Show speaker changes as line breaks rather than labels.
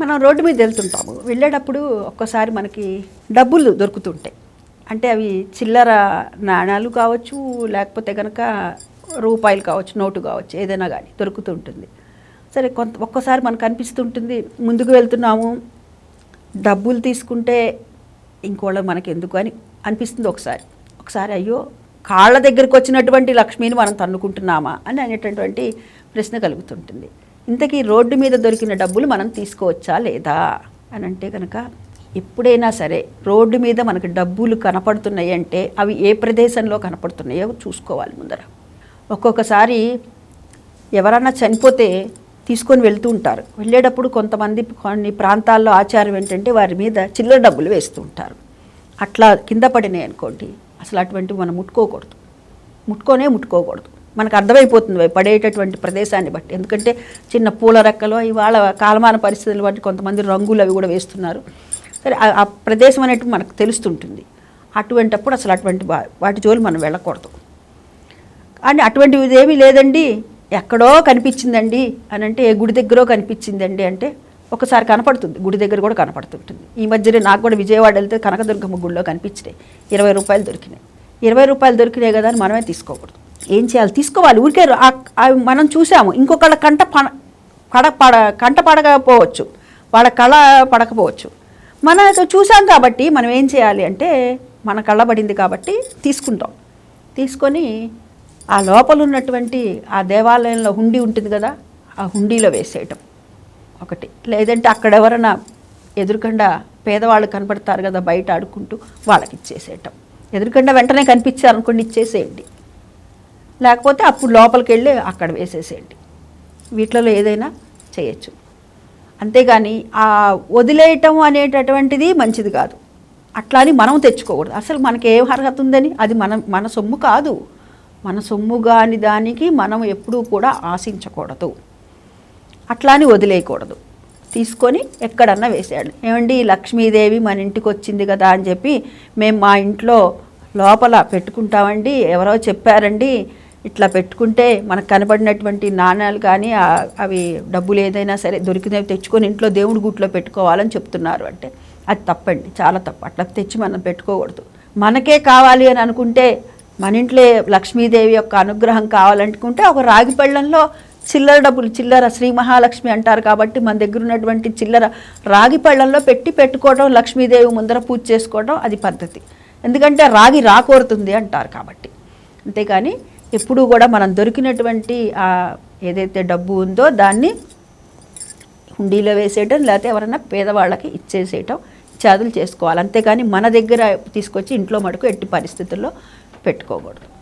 మనం రోడ్డు మీద వెళ్తుంటాము. వెళ్ళేటప్పుడు ఒక్కసారి మనకి డబ్బులు దొరుకుతుంటాయి. అంటే అవి చిల్లర నాణాలు కావచ్చు లేకపోతే కనుక రూపాయలు కావచ్చు నోటు కావచ్చు ఏదైనా కానీ దొరుకుతుంటుంది. సరే కొంత ఒక్కసారి మనకు అనిపిస్తుంటుంది ముందుకు వెళ్తున్నాము డబ్బులు తీసుకుంటే ఇంకోళ్ళ మనకి ఎందుకు అని అనిపిస్తుంది ఒకసారి. ఒకసారి అయ్యో కాళ్ళ దగ్గరికి వచ్చినటువంటి లక్ష్మిని మనం తన్నుకుంటున్నామా అని అనేటటువంటి ప్రశ్న కలుగుతుంటుంది. ఇంతకీ రోడ్డు మీద దొరికిన డబ్బులు మనం తీసుకోవచ్చా లేదా? అని అంటే కనుక ఎప్పుడైనా సరే రోడ్డు మీద మనకు డబ్బులు కనపడుతున్నాయి అంటే అవి ఏ ప్రదేశంలో కనపడుతున్నాయో చూసుకోవాలి ముందర. ఒక్కొక్కసారి ఎవరన్నా చనిపోతే తీసుకొని వెళ్తూ ఉంటారు. వెళ్ళేటప్పుడు కొంతమంది కొన్ని ప్రాంతాల్లో ఆచారం ఏంటంటే వారి మీద చిల్లర డబ్బులు వేస్తూ ఉంటారు. అట్లా కింద పడినాయి అనుకోండి అసలు అటువంటివి మనం ముట్టుకోకూడదు. ముట్టుకొనే ముట్టుకోకూడదు. మనకు అర్థమైపోతుంది అవి పడేటటువంటి ప్రదేశాన్ని బట్టి. ఎందుకంటే చిన్న పూల రెక్కలు ఇవాళ కాలమాన పరిస్థితులు బట్టి కొంతమంది రంగులు అవి కూడా వేస్తున్నారు. సరే ఆ- ప్రదేశం అనేటివి మనకు తెలుస్తుంటుంది. అటువంటప్పుడు అసలు అటువంటి వాటి జోలి మనం వెళ్ళకూడదు. అని అటువంటిది ఏమీ లేదండి. ఎక్కడో కనిపించిందండి అని అంటే ఏ గుడి దగ్గరో కనిపించిందండి అంటే ఒకసారి కనపడుతుంది. గుడి దగ్గర కూడా కనపడుతుంటుంది. ఈ మధ్యనే నాకు కూడా విజయవాడ వెళ్తే కనకదుర్గమ్మ గుడిలో కనిపించినాయి. ఇరవై రూపాయలు దొరికినాయి. ఇరవై రూపాయలు దొరికినాయి కదా అని మనమే తీసుకోకూడదు. ఏం చేయాలి? తీసుకోవాలి. ఊరికే అవి మనం చూసాము. ఇంకొకళ్ళ కంట పడ పడ పడ కంట పడకపోవచ్చు. వాళ్ళ కళ పడకపోవచ్చు. మన చూసాం కాబట్టి మనం ఏం చేయాలి అంటే మన కళ్ళ పడింది కాబట్టి తీసుకుంటాం. తీసుకొని ఆ లోపల ఉన్నటువంటి ఆ దేవాలయంలో హుండీ ఉంటుంది కదా ఆ హుండీలో వేసేయటం ఒకటి. లేదంటే అక్కడ ఎవరైనా ఎదురుకుండా పేదవాళ్ళు కనపడతారు కదా బయట ఆడుకుంటూ వాళ్ళకి ఇచ్చేసేయటం. ఎదురుకుండా వెంటనే కనిపించారు అనుకోండి ఇచ్చేసేయండి. లేకపోతే అప్పుడు లోపలికి వెళ్ళి అక్కడ వేసేసేయండి. వీటిలో ఏదైనా చేయొచ్చు. అంతేగాని ఆ వదిలేయటం అనేటటువంటిది మంచిది కాదు. అట్లా అని మనం తెచ్చుకోకూడదు. అసలు మనకి ఏ అర్హత ఉందని? అది మన మన సొమ్ము కాదు. మన సొమ్ము కాని దానికి మనం ఎప్పుడూ కూడా ఆశించకూడదు. అట్లా అని వదిలేయకూడదు. తీసుకొని ఎక్కడన్నా వేసేయాలి ఏమండి లక్ష్మీదేవి మన ఇంటికి వచ్చింది కదా అని చెప్పి మేము మా ఇంట్లో లోపల పెట్టుకుంటామండి. ఎవరో చెప్పారండి ఇట్లా పెట్టుకుంటే మనకు కనబడినటువంటి నాణ్యాలు కానీ అవి డబ్బులు ఏదైనా సరే దొరికినవి తెచ్చుకొని ఇంట్లో దేవుడి గుట్లో పెట్టుకోవాలని చెప్తున్నారు అంటే అది తప్పండి చాలా తప్పు. అట్లా తెచ్చి మనం పెట్టుకోకూడదు. మనకే కావాలి అని అనుకుంటే మన ఇంట్లో లక్ష్మీదేవి యొక్క అనుగ్రహం కావాలనుకుంటే ఒక రాగి పళ్ళంలో చిల్లర డబ్బులు చిల్లర శ్రీ మహాలక్ష్మి అంటారు కాబట్టి మన దగ్గర ఉన్నటువంటి చిల్లర రాగి పళ్ళంలో పెట్టి పెట్టుకోవడం లక్ష్మీదేవి ముందర పూజ చేసుకోవడం అది పద్ధతి. ఎందుకంటే రాగి రాకోరుతుంది అంటారు కాబట్టి. అంతేకాని ఎప్పుడూ కూడా మనం దొరికినటువంటి ఏదైతే డబ్బు ఉందో దాన్ని హుండీలో వేసేయటం లేకపోతే ఎవరైనా పేదవాళ్ళకి ఇచ్చేసేయటం చాదులు చేసుకోవాలి. అంతేకాని మన దగ్గర తీసుకొచ్చి ఇంట్లో మటుకు ఎట్టి పరిస్థితుల్లో పెట్టుకోకూడదు.